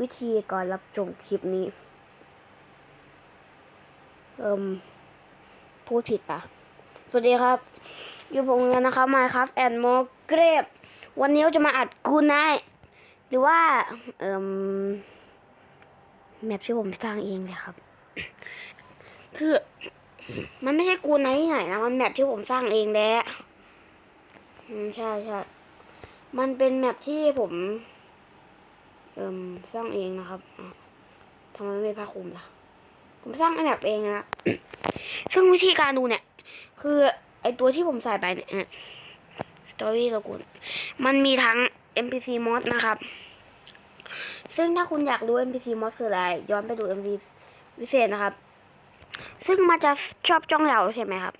วิธีก่อนรับชมคลิปนี้ เอิมพูดผิดปะสวัสดีครับ อยู่ผมกันนะครับมาครับแอนโมเกรบวันนี้เราจะมาอัดกูไนหรือว่า เอิมแมปที่ผมสร้างเองเลยครับ คือ มันไม่ใช่กูไนที่ไหนนะมันแมปที่ผมสร้างเองแหละอืมใช่ใช่มันเป็นแมปที่ผม เอิมสร้างเองนะครับทำไมไม่ผ้าคลุมล่ะ ผมสร้างแมปเองนะซึ่งวิธีการดูเนี่ย คือไอตัวที่ผมใส่ไปเนี่ยสตอรี่ละกุนมันมีทั้ง NPC mod นะครับ ซึ่งถ้าคุณอยากรู้ NPC mod คืออะไร ย้อนไปดู MV วิเศษนะครับ ซึ่งมันจะชอบจ้องเราใช่ไหมครับ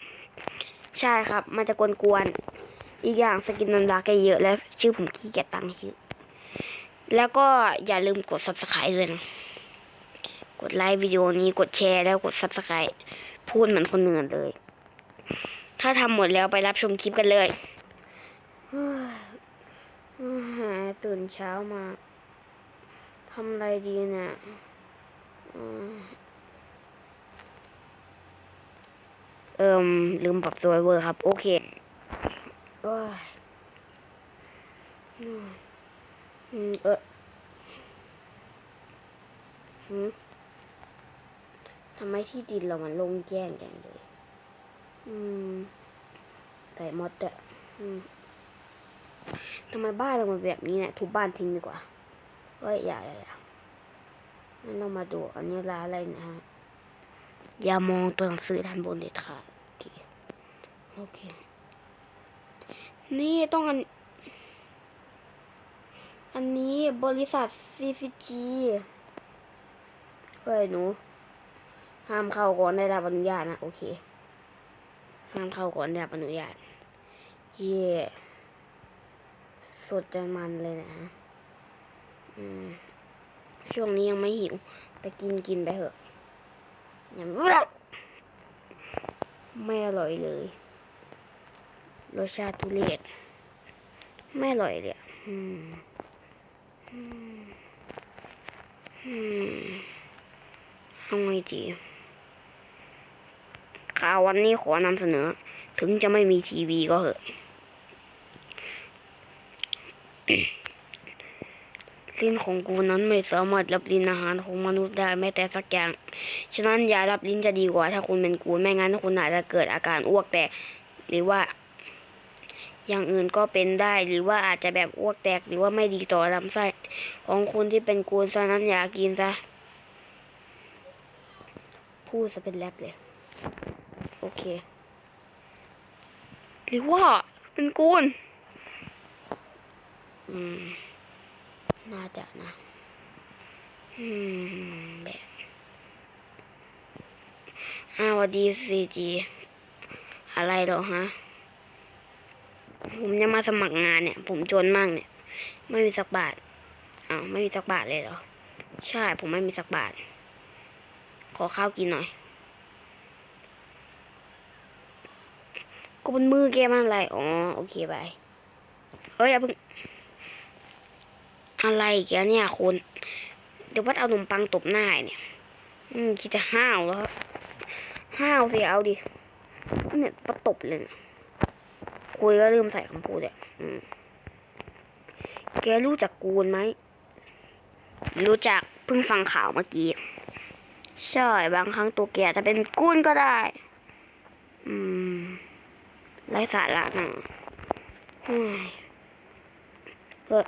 ใช่ครับ มันจะกวนๆ อีกอย่างสกินนันดาแกเยอะแล้ว ชื่อผมขี้เกียจตั้งชื่อ แล้วก็อย่าลืมกด subscribe ด้วยนะ กดไลค์วิดีโอนี้กดแชร์แล้วกด subscribe พูดเหมือนคนอื่นเลย ถ้าทำหมดแล้วไปรับชมคลิปกันเลยตื่นเช้ามาทำอะไรดีเนี่ยเอิมลืมปรับตัวเวอร์ครับ โอเค อืมเออหืมทำไมที่ดินเรามันโลงแจ้งจังเลย อืมไก่มดอะอืมทำไมบ้านเรามันแบบนี้เนี่ยทุบบ้านทิ้งดีกว่าเฮ้ยอย่าอย่าอย่างั้นเรามาดูอันนี้ร้านอะไรนะฮะ อย่ามองตัวหนังสือด้านบนเด็ดขาดโอเคโอเค นี่ต้องอัน อันนี้บริษัท CCG เฮ้ยหนู ห้ามเข้าก่อนได้รับอนุญาตนะ โอเค ห้ามเข้าก่อนได้รับอนุญาต เย่สดจังมันเลยนะฮะช่วงนี้ยังไม่หิว แต่กินกินไปเถอะยังไม่อร่อยเลย รสชาติทุเรศไม่อร่อยเลยอืม อืมอืมเอาไงดีข่าววันนี้ขอนำเสนอ ถึงจะไม่มีทีวีก็เหอะ ลิ้นของกูนั้นไม่สามารถรับลิ้นอาหารของมนุษย์ได้แม้แต่สักอย่าง ฉะนั้นยารับลิ้นจะดีกว่า ถ้าคุณเป็นกูไม่งั้นคุณอาจจะเกิดอาการอ้วกแตกหรือว่า อย่างอื่นก็เป็นได้หรือว่าอาจจะแบบอ้วกแตกหรือว่าไม่ดีต่อลำไส้ของคุณที่เป็นกูฉะนั้นอย่ากินซะพูดซะเป็นแรปเลย โอเค หรือว่าเป็นกูนอืม น่าจะนะ อืมแบบอ้าวดีซีจีอะไรหรอฮะ ผมจะมาสมัครงานเนี่ย ผมจนมากเนี่ย ไม่มีสักบาทอ้าวไม่มีสักบาทเลยเหรอ ใช่ ผมไม่มีสักบาท ขอข้าวกินหน่อย ก็บนมือแกมันอะไร อ๋อ โอเคบายเฮ้ยอย่าเพิ่ง อะไรอีกเนี่ยคุณเดี๋ยววัดเอาขนมปังตบหน้าเนี่ยอืมคิดจะห้าวแล้วห้าวสิเอาดิ เนี่ยประตบเลยนะ คุยก็ลืมใส่คำพูดอะอืมแกรู้จักกูนไหม รู้จักเพิ่งฟังข่าวเมื่อกี้ ใช่ บางครั้งตัวแกจะเป็นกูนก็ได้ อืมไร้สาระนะเฮ้ยเฮ้ย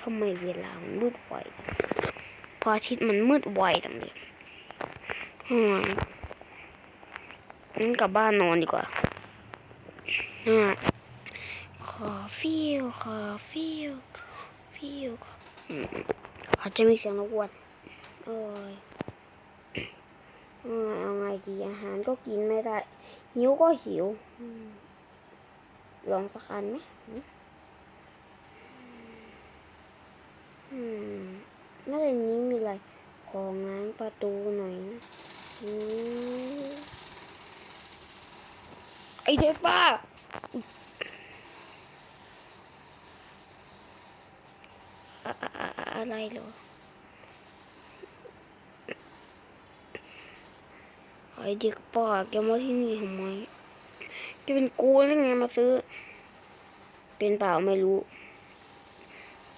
ทำไมเวลามันมืดไวพออาทิตย์มันมืดไวจังเลยอืมงั้นกลับบ้านนอนดีกว่า น่าขอฟิวขอฟิวฟิวอืมอาจจะมีเสียงรบกวนโอ้ยเออเอาไงดีอาหารก็กินไม่ได้ หิวก็หิวลองสักอันไหมอืมน่าจะนี้มีอะไร ของง้างประตูหน่อยนะอืมไอเด็กป้า อะไรเหรอไอเด็กป่าแกมาที่นี่ทำไมแกเป็นกูนั่นไงมาซื้อ เป็นเปล่าไม่รู้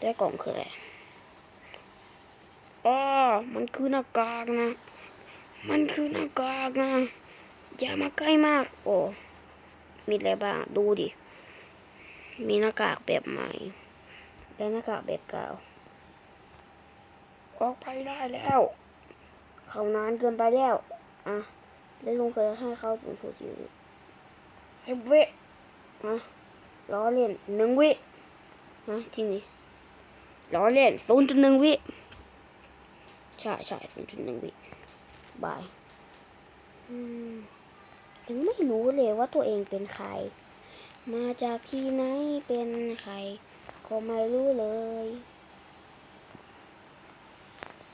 ได้กล่องคืออะไรอ๋อมันคือหน้ากากนะ มันคือหน้ากากนะ อย่ามาใกล้มาก โอ้ มีอะไรบ้าง ดูดิ มีหน้ากากแบบใหม่ และหน้ากากแบบเก่า ออกไปได้แล้ว เขานานเกินไปแล้ว อะ แล้วลุงเคยให้เขาสูงสุดอยู่สิบวินะล้อเล่นหนึ่งวินะจริงดิล้อเล่นศูนย์จุดหนึ่งวิ ใช่ใช่ศูนย์จุดหนึ่งวิ บาย อืม ยังไม่รู้เลยว่าตัวเองเป็นใคร มาจากที่ไหนเป็นใคร ก็ไม่รู้เลย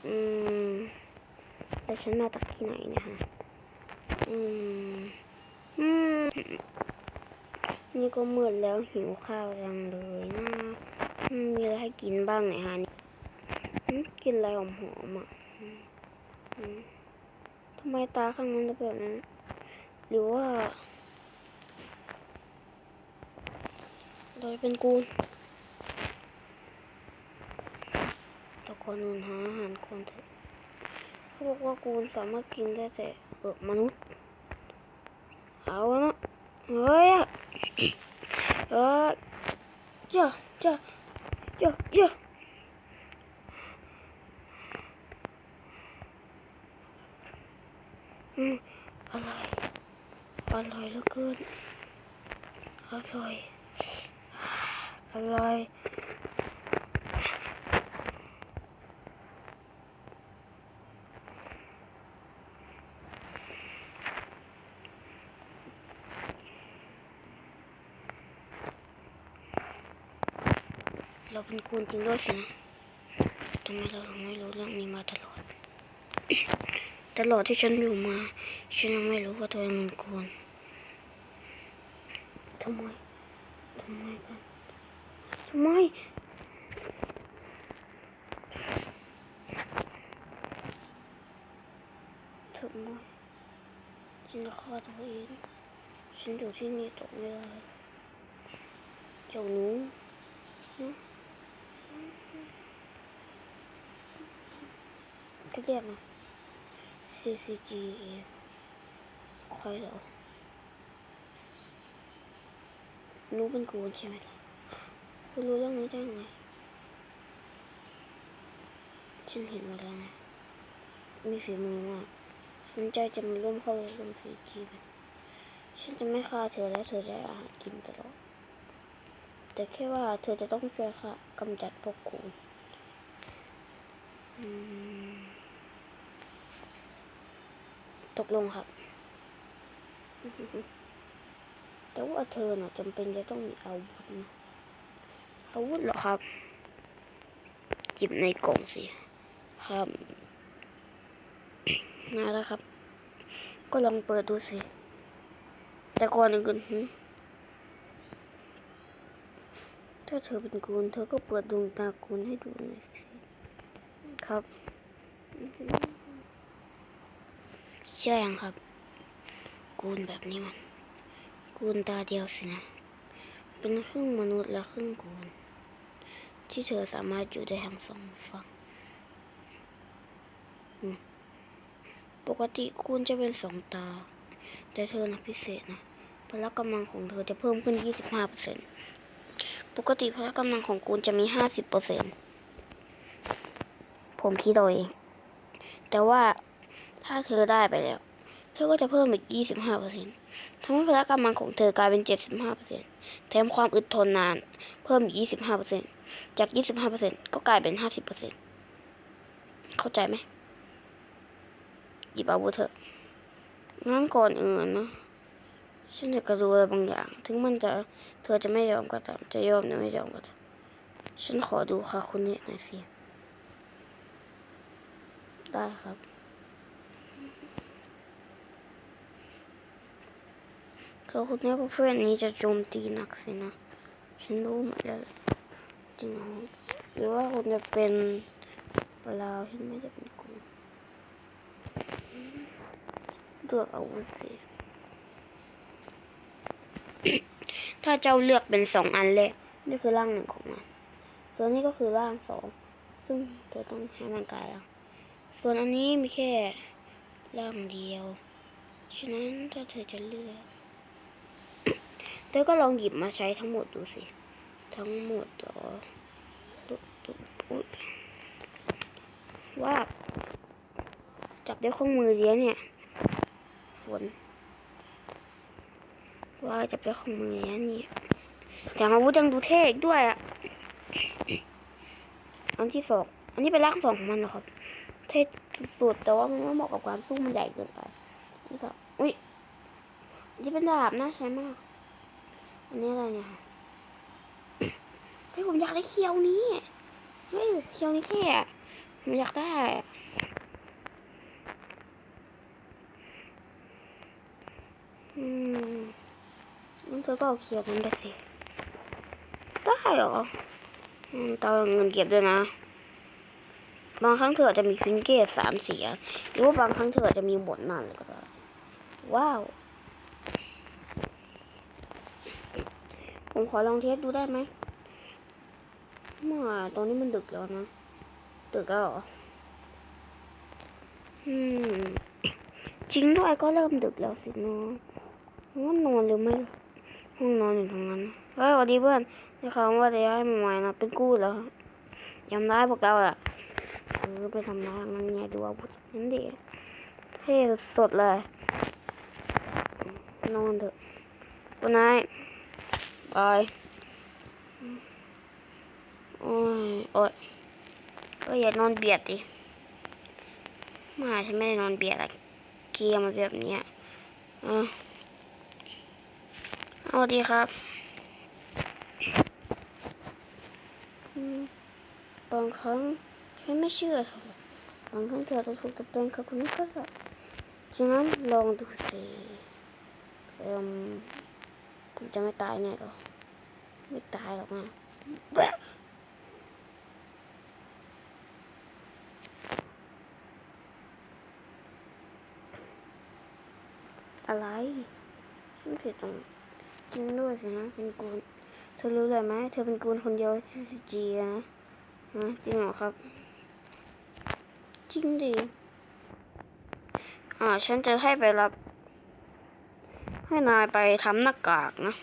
อืมแล้วฉันมาจากที่ไหนเนะฮะอืม อืม นี่ก็มืดแล้วหิวข้าวจังเลยนะมีอะไรให้กินบ้างไหนฮะกินอะไรหอมๆอะอืมอืมทำไมตาข้างนั้นเป็นแบบนั้น หรือว่าโดยเป็นกูตะกอนอื่นหาอาหารคนเถอะเขาบอกว่ากูสามารถกินได้แต่เปลือกมนุษย์ เอาละเฮ้ยเออเจ้าเจ้าเจ้าเจ้าอืม ร่อยเหลือเกินอร่อยอร่อยเราเป็นคุณจริงด้วยสินะทำไมเราถึงไม่รู้เรื่องนี้มาตลอด ตลอดที่ฉันอยู่มา ฉันยังไม่รู้ว่าตัวเองเป็นคน ทำไมทำไมกันทำไมทำไมฉันจะฆ่าตัวเองฉันอยู่ที่นี่ตกไม่ได้เจ้าหนูฮะก็เรียกนะ CCG ใค รู้เป็นกูใช่ไหมล่ะคุณรู้เรื่องนี้ได้ไงฉันเห็นหมดแล้วนะมีฝีมือมากสนใจจะมาร่วมเข้าร่วม CG ไหมฉันจะไม่ฆ่าเธอและเธอจะได้อาหารกินตลอด แต่แค่ว่าเธอจะต้องช่วยค่ะ กำจัดพวกกูตกลงครับ แต่ว่าเธอน่ะจำเป็นจะต้องมีอาวุธนะอาวุธเหรอครับหยิบในกล่องสิครับน่าแล้วครับ ก็ลองเปิดดูสิ แต่ก่อนอื่นหึถ้าเธอเป็นกูนเธอก็เปิดดวงตากูนให้ดูหน่อยสิครับเชื่อยังครับ กูนแบบนี้มัน กูนตาเดียวสินะ เป็นครึ่งมนุษย์และครึ่งกูน ที่เธอสามารถอยู่ได้ทั้งสองฝั่งปกติกูนจะเป็นสองตา แต่เธอนะพิเศษนะพละกำลังของเธอจะเพิ่มขึ้น 25%ปกติพละกำลังของกูนจะมี 50%ผมคิดเอาเอง แต่ว่าถ้าเธอได้ไปแล้ว เธอก็จะเพิ่มอีก 25% ทำให้พละกำลังของเธอกลายเป็น 75%แถมความอึดทนนานเพิ่มอีก 25%จาก 25%ก็กลายเป็น 50%เข้าใจไหมหยิบอาวุธเถอะงั้นก่อนอื่นนะฉันอยากจะรู้อะไรบางอย่าง ถึงมันจะเธอจะไม่ยอมก็ตาม จะยอมหรือไม่ยอมก็ตาม ฉันขอดูค่ะคุณเนี่ยหน่อยสิ ได้ครับ คือคุณเนี่ยเพื่อนนี้จะโจมตีหนักสินะ ฉันรู้หมดแล้วจริงหรอหรือว่าคุณจะเป็นเปล่าฉันไม่ได้เป็นกูลือกอาวุธสิถ้าเจ้าเลือกเป็นสองอันแรกนี่คือร่างหนึ่งของมันส่วนนี้ก็คือร่างสองซึ่งเธอต้องให้มันกลายร่างส่วนอันนี้มีแค่ร่างเดียว ฉะนั้นถ้าเธอจะเลือก เธอก็ลองหยิบมาใช้ทั้งหมดดูสิ ทั้งหมดเหรอปุ๊บปุ๊บอุ๊ยว่า จับด้วยข้อมือเดียวเนี่ย ฝน ว่าจับด้วยข้อมือเดียเนี่ยแต่อาวุธยังดูเท่อีกด้วยอะ อันที่สอง อันนี้เป็นร่างสองของมันเหรอครับ เท่สุดแต่ว่ามันไม่เหมาะกับการสู้มันใหญ่เกินไปอันที่สองอุ้ยอันนี้เป็นดาบนะใช่มาก อันนี้อะไรเนี่ยเฮ้ยผมอยากได้เคียวนี้เฮ้ยเคียวนี้เท่ผมอยากได้อืมงั้นเธอก็เอาเคียวนั้นไปสิได้เหรออืมตองเอาเงินเก็บด้วยนะ บางครั้งเธอจะมีฟินเกตสามเสียหรือว่าบางครั้งเธอจะมีบทนั่นเลยก็ได้ว้าว ผมขอลองเทสดูได้ไหมมาตอนนี้มันดึกแล้วนะ ดึกแล้วอืมจริงด้วยก็เริ่มดึกแล้วสิเนาะว่านอนหรือไม่ห้องนอนอยู่ตรงนั้นเฮ้ยสวัสดีเพื่อนได้ข่าว่าจะย้ายมาใหม่นะเป็นกู้แล้วยำร้ายพวกเราอะเออไปทำร้ายมันเนี่ยดูอาวุธนั่นดิเท่สดเลย นอนเถอะวันไหน บายโอ้ยโอ้ยเอ้ยอย่านอนเบียดดิมาฉันไม่ได้นอนเบียดอะเกียร์มันแบบนี้ยเออเอาดีครับบางครั้งฉันไม่เชื่อเธอบางครั้งเธอจะถูกตะเป็นกับคนนี้ก็ได้ฉะนั้นลองดูสิเอ่ม จะไม่ตายแน่หรอ ไม่ตายหรอกนะอะไรฉันผิดตรงจริงด้วยสินะเป็นกูนเธอรู้เลยไหมเธอเป็นกูนคนเดียวที่ซีจีนะฮะจริงเหรอครับ จริงดิอ่าฉันจะให้ไปรับ ให้นายไปทำหน้ากากนะ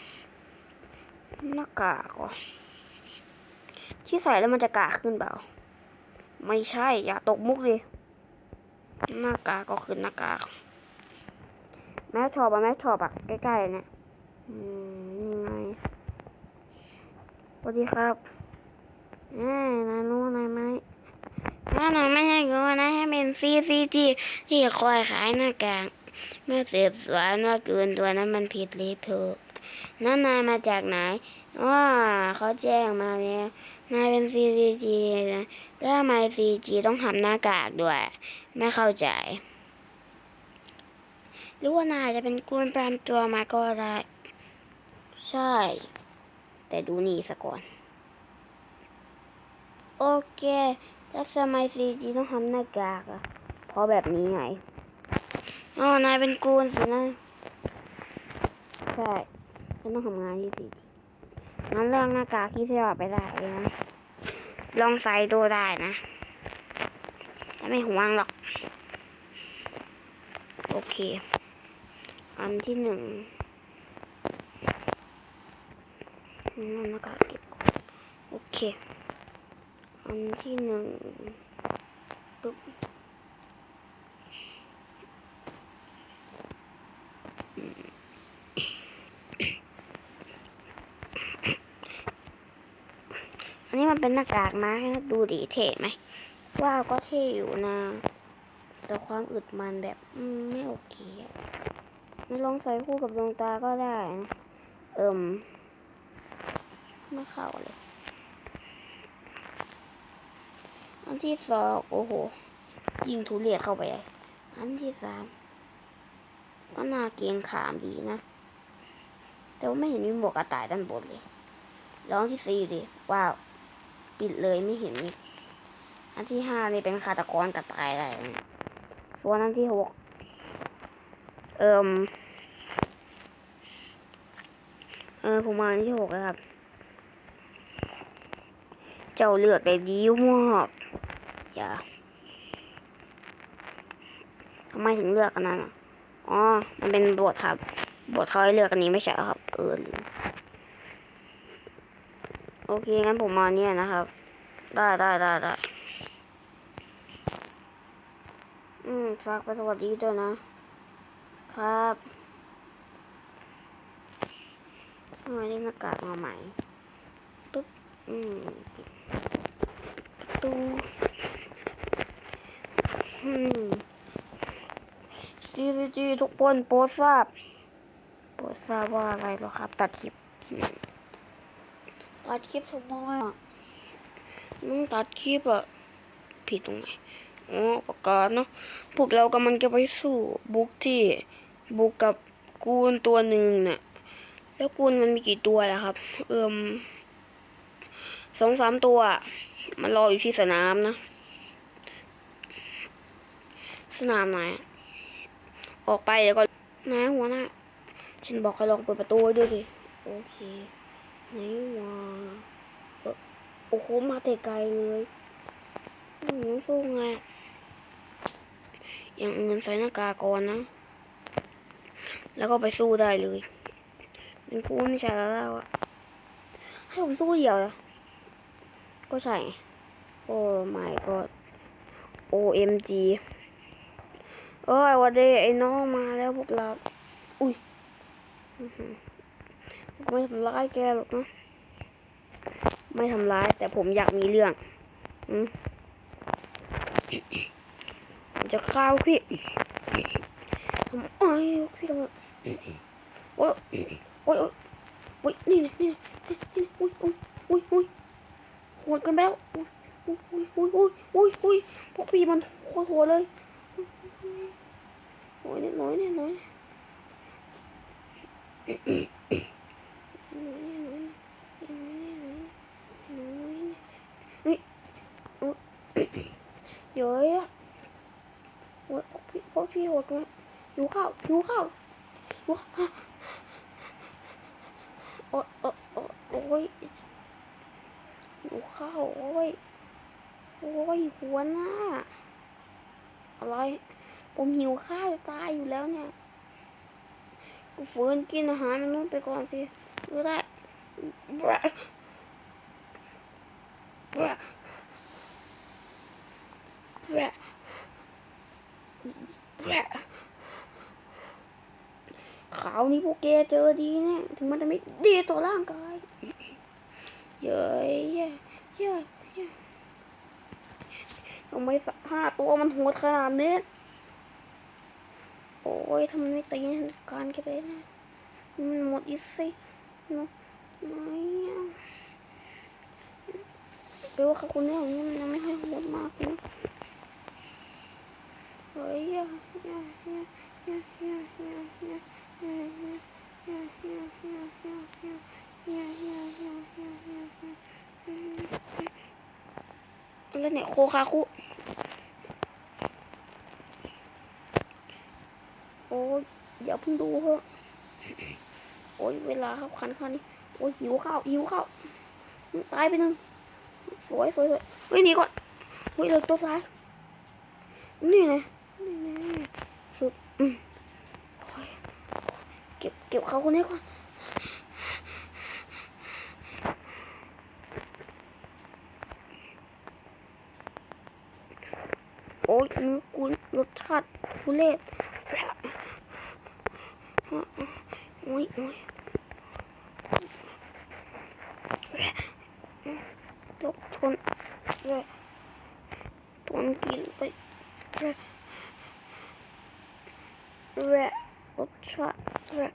หน้ากากเหรอที่ใส่แล้วมันจะกากขึ้นเปล่า ไม่ใช่ อย่าตกมุกดิหน้ากากก็คือหน้ากากแม่ชอบอะแม่ชอบอะใกล้ๆเนี่ยอืมนี่ไงสวัสดีครับแม่นายรู้นายไหมถ้าหนูไม่ให้กูนะให้เป็น CCG ที่คอยขายหน้ากาก เมื่อสืบสวนว่าเกินตัวนั้นมันผิดหรือถูกนั่นนายมาจากไหนว่าเขาแจ้งมาแล้วนายเป็น CCG นะแล้วทำไม CG ต้องทำหน้ากากด้วย ไม่เข้าใจ หรือว่านายจะเป็นกุนปลอมตัวมาก็ได้ ใช่ แต่ดูนี่ซะก่อน โอเค แล้วทำไม CG ต้องทำหน้ากากอะเพราะแบบนี้ไง อ๋อนายเป็นกูนสินะ ใช่ฉันต้องทำงานที่ดีงั้นเรื่องหน้ากากที่เธอเอาไปได้นะลองใส่ดูได้นะจะไม่ห่วงหรอก โอเค อันที่หนึ่งนั่นหน้ากากเก็บก่อนโอเค อันที่หนึ่งปุ๊บ อันนี้มัน เป็นหน้ากากมาให้ดูดีเท่ไหมว้าวก็เท่อยู่นะ แต่ความอึดมันแบบไม่โอเคไม่ลองใส่คู่กับดวงตาก็ได้นะเอิมไม่เข้าเลย อันที่สองโอ้โห ยิงทุเรียนเข้าไป อันที่สามก็น่าเกรงขามดีนะ แต่ว่าไม่เห็นมีหมวกกระต่ายด้านบนเลยลองที่สี่ดิว้าว ปิดเลยไม่เห็น อันที่ห้านี่เป็นฆาตกรกระต่ายอะไรส่วนอันที่หกเอิมเออผมมาที่หกแล้วครับ เจ้าเลือกได้ดีมากอย่าทำไมถึงเลือกอันนั้นอะอ๋อ มันเป็นบทครับบทเขาให้เลือกอันนี้ไม่ใช่ครับ เออ โอเค งั้นผมมาเนี่ยนะครับ ได้ได้ได้ได้อืม ฝากไปสวัสดีด้วยนะ ครับทำไมได้หน้ากากมาใหม่ปึ๊บ อืมตูอืม CCG ทุกคนโปรดทราบโปรดทราบว่าอะไรหรอครับ ตัดคลิป ตัดคลิปสมอยอะมึงตัดคลิปอะผิดตรงไหนอ๋อประกาศเนาะพวกเรากำลังจะไปสู้บุกที่บุกกับกูนตัวหนึ่งเนี่ยแล้วกูนมันมีกี่ตัวล่ะครับ เอิมสองสามตัว มันรออยู่ที่สนามนะ สนามไหนออกไปเดี๋ยวก็นายหัวหน้าฉันบอกให้ลองเปิดประตูไว้ด้วยสิ โอเค ไหนวะเอ่อโอ้โห มาแต่ไกลเลยหนูสู้ไงอย่างอื่นใส่หน้ากากก่อนนะ แล้วก็ไปสู้ได้เลยเป็นผู้ไม่ใช่แล้วแล้วอะให้ผมสู้เดียวก็ใช่ โอ้ my god OMG เอ้ยวันเดไอ้น้องมาแล้วพวกเรา อุ้ย ไม่ทำร้ายแกหรอกนะ ไม่ทำร้ายแต่ผมอยากมีเรื่องอืมจะฆ่าพี่ทำไมพี่ทำไมโอ้ยโอ้ยโอ้ยโอ้ยนี่นะนี่นะนี่นะอุ้ยอุ้ยอุ้ยอุ้ยโหดกันแล้วอุ้ยอุ้ยอุ้ยอุ้ยอุ้ยอุ้ยพวกพี่มันโคตรโหดเลยน้อยเนี่ยน้อยเนี่ยน้อยน้อย เนี่ยน้อยเนี่ยน้อยเนี่ยเฮ้ยโอ้ยเยอะอะโอ้ยพี่พวกพี่โหดกันหิวข้าวหิวข้าวหิวข้าวโอ้โอ้ยโอ้ยโอ้ยหิวข้าวโอ้ยโอ้ยหัวหน้าอะไรผมหิวข้าวจะตายอยู่แล้วเนี่ยกูฝืนกินอาหารมันนู้นไปก่อนสิ ก็ได้แบะแบะแบะแบะขาวนี้พวกแกเจอดีเนี่ยถึงมันจะไม่ดีต่อร่างกาย เย้ยเย้เย้เย้ทำไมสักห้าตัวมันโหดขนาดนี้ โอ้ยทำไมไม่ตีการกันไปนะมันหมดอีกสิ ไม่ว่าเขาคุณเรื่องนี้มันยังไม่ค่อยโหดมากนะเฮ้ยยยยแล้วเนี่ยโคคาคุโอ้ยอย่าพึ่งดูเถอะ โอ้ยเวลาครับคันคันนี้โอ้ยหิวข้าวหิวข้าวตายไปหนึ่งสวยสวยสวยเฮ้ยหนี่ก่อนเฮ้ยเลือตัวซ้ายนี่ไงนี่ไงฝึกอืมโอ้ยเก็บเก็บเขาคนนี้ก่อนโอ้ยมือกูรสชาติทุเรศโอุ้ยโอ้ยตกทนทนกินไปแย่แย่รสชาติแย่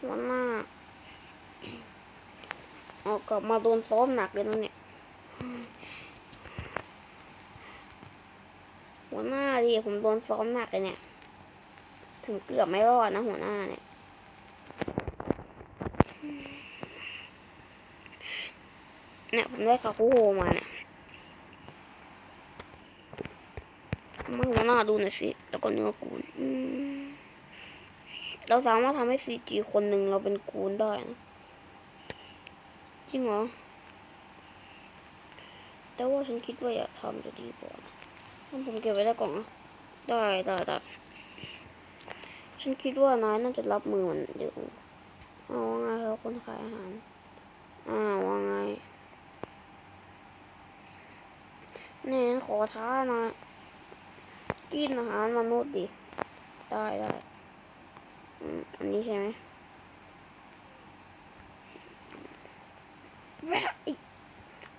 หัวหน้าออกกลับมาโดนซ้อมหนักเลยนะเนี่ย หน้าดิผมโดนซ้อมหนักเลยเนี่ย ถึงเกือบไม่รอดนะหัวหน้าเนี่ย เนี่ยผมได้คาคูโฮมาเนี่ยให้หัวหน้าดูหน่อยสิ แล้วก็เนื้อกูนเราสามารถทำให้ซีจีคนหนึ่งเราเป็นกูนได้นะ จริงเหรอ แต่ว่าฉันคิดว่าอยากทำจะดีกว่า ผมเก็บไว้ได้ก่อนนะได้ได้ได้ฉันคิดว่านายน่าจะรับมือมันเดี๋ยวเอาว่าไงครับคนขายอาหารอ้าวว่าไงเนี่ยขอท้าหน่อยกินอาหารมนุษย์ดิ ได้ได้อืมอันนี้ใช่ไหมแหวะอีก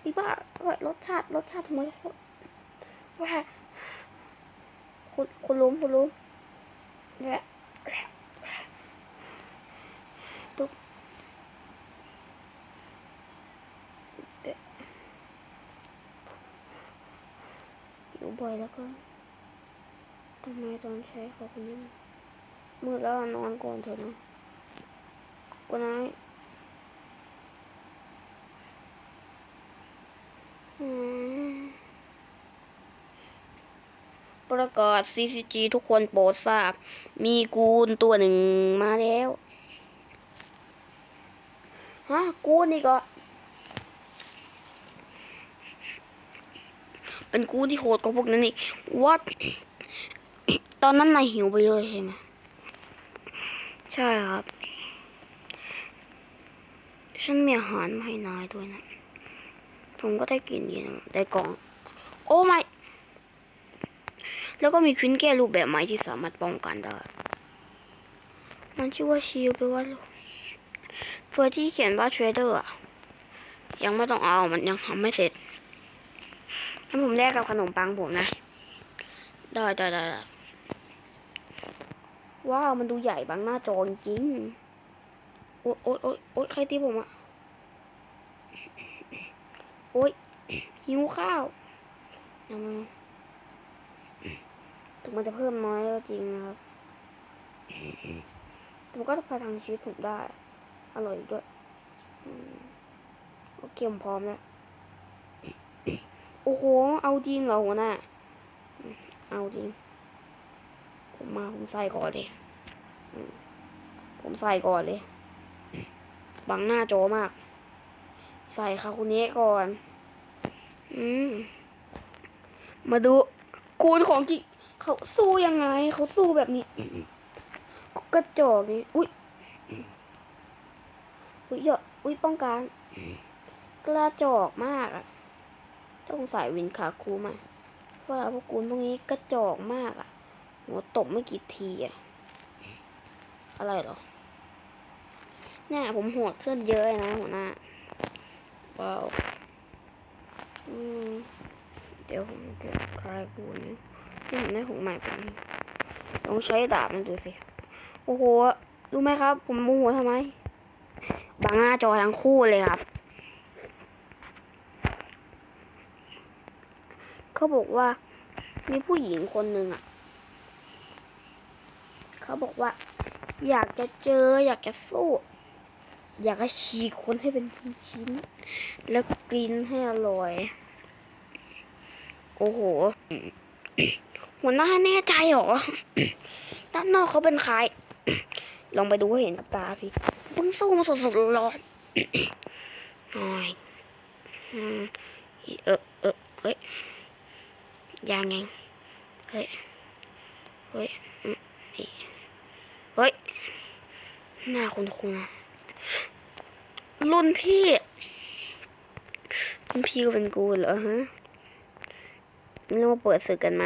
อีบ้ารสชาติรสชาติทำไมโคตรแหวะ คุณคุณลุงคุณลุงแหวะแหวะตุ๊บเดะอยู่บ่อยแล้วก็ทำไมตอนใช้เขาคนนี้มืดแล้วนอนก่อนเถอะนะกูนายอืม ประกาศ CCG ทุกคนโปรดทราบ มีกูนตัวหนึ่งมาแล้วฮะกูนี่ก็ เป็นกูที่โหดกว่าพวกนั้นอีกวัดตอนนั้นนายหิวไปเลยใช่ไหมใช่ครับ ฉันมีอาหารมาให้นายด้วยนะ ผมก็ได้กินดีนะได้กล่อง โอ้ไม่ แล้วก็มีควินแก้รูปแบบใหม่ที่สามารถป้องกันได้ มันชื่อว่าชิลแปว่าเฟอร์ที่เขียนว่าเทรดเดอร์อะยังไม่ต้องเอา มันยังทำไม่เสร็จให้ผมแลกกับขนมปังผมนะ ได้ได้ได้ได้ว้าว มันดูใหญ่บางหน้าจอจริงๆโอ๊ยโอ๊ยโอ๊ยโอ๊ยใครตีผมอะโอ๊ยหิวข้าวยังไง ถึงมันจะเพิ่มน้อยก็จริงนะครับแต่มันก็จะพาทางชีวิตผมได้ อร่อยด้วยโอเคผมพร้อมแล้ว โอ้โห เอาจริงเหรอหัวหน้า เอาจริง ผมมาผมใส่ก่อนเลย ผมใส่ก่อนเลย บังหน้าโจอมาก ใส่คาคุเนะก่อน อืม มาดู กูนของจริง เขาสู้ยังไง เขาสู้แบบนี้กระจอกนี่อุ้ยอุ้ยเยอะอุ้ยป้องกันกระจอกมากอะต้องใส่วินคาคูมาเพราะพวกกูนพวกนี้กระจอกมากอะหัวตบไม่กี่ทีอะอะไรหรอเนี่ยผมโหดขึ้นเยอะนะหัวหน้าว้าวอืมเดี๋ยวผมเก็บคลายกูนี่ ที่ผมได้ของใหม่ไปนี่ลองใช้ดาบมันดูสิ โอ้โห รู้ไหมครับ ผมโมโหทำไมบังหน้าจอทั้งคู่เลยครับ เขาบอกว่า มีผู้หญิงคนหนึ่งอะ เขาบอกว่า อยากจะเจอ อยากจะสู้ อยากจะฉีกคนให้เป็นชิ้นๆแล้วกินให้อร่อย โอ้โห หัวหน้าแน่ใจหรอ ด้านนอกเขาเป็นใคร ลองไปดูให้เห็นกับตาสิเพิ่งสู้มาสดๆร้อนหน่อยเออเออเฮ้ยยังไงเฮ้ย เฮ้ยอืมนี่เฮ้ย หน้าคุณคุณรุ่นพี่รุ่นพี่ก็เป็นกูเหรอฮะ เรามาเปิดศึกกันไหม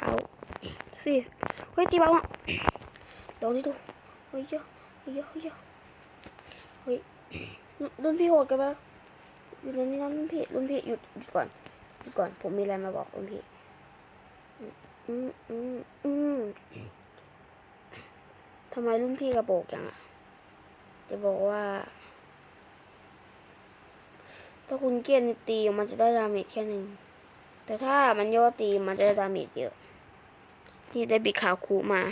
เอาสิเฮ้ยตีเบาอะลองดิดูเฮ้ยเยอะเฮ้ยเยอะเฮ้ยเยอะเฮ้ยรุ่นพี่โหดกันปะอยู่ในนี้นะรุ่นพี่รุ่นพี่หยุดหยุดก่อนหยุดก่อนผมมีอะไรมาบอกรุ่นพี่อืมอืมอืมทำไมรุ่นพี่กระโปรงจังอะจะบอกว่า ถ้าคุณเกลียนตีมันจะได้ดาเมจแค่หนึ่ง แต่ถ้ามันโยตีมันจะได้ดาเมจเยอะ นี่ได้บิกขาวคูมา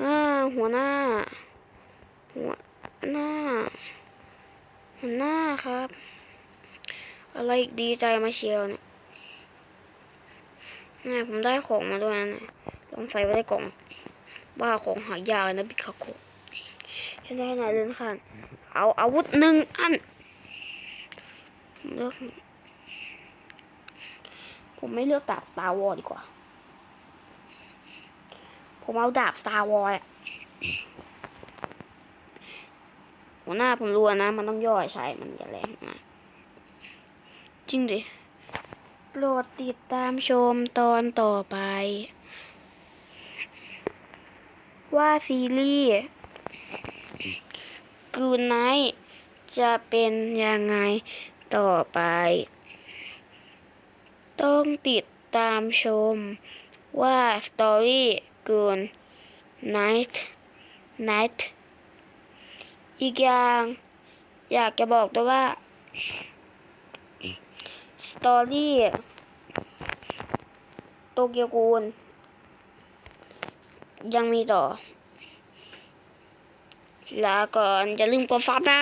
อ่าหัวหน้า หัวหน้า หัวหน้าครับ อะไรดีใจมาเชียวเนี่ยนี่ผมได้ของมาด้วยนะเนี่ยลองใส่ไว้ในกล่องว่าของหายากเลยนะบิคาโคฉันได้ไหนเดินขันเอาอาวุธหนึ่งอันเลือก ผมไม่เลือกดาบ Star Wars ดีกว่า ผมเอาดาบ Star War อะหัวหน้าผมรู้อะนะ มันต้องย่อยใช้มันจะแรงนะจริงดิ โปรดติดตามชมตอนต่อไป ว่าซีรีส์กูไนจะเป็นยังไงต่อไป ต้องติดตามชมว่าสตอรี่กูนไนท์ไนท์อีกอย่าง อยากจะบอกด้วยว่าสตอรี่โตเกียวกูล ยังมีต่อลาก่อน อย่าลืมกดซับนะ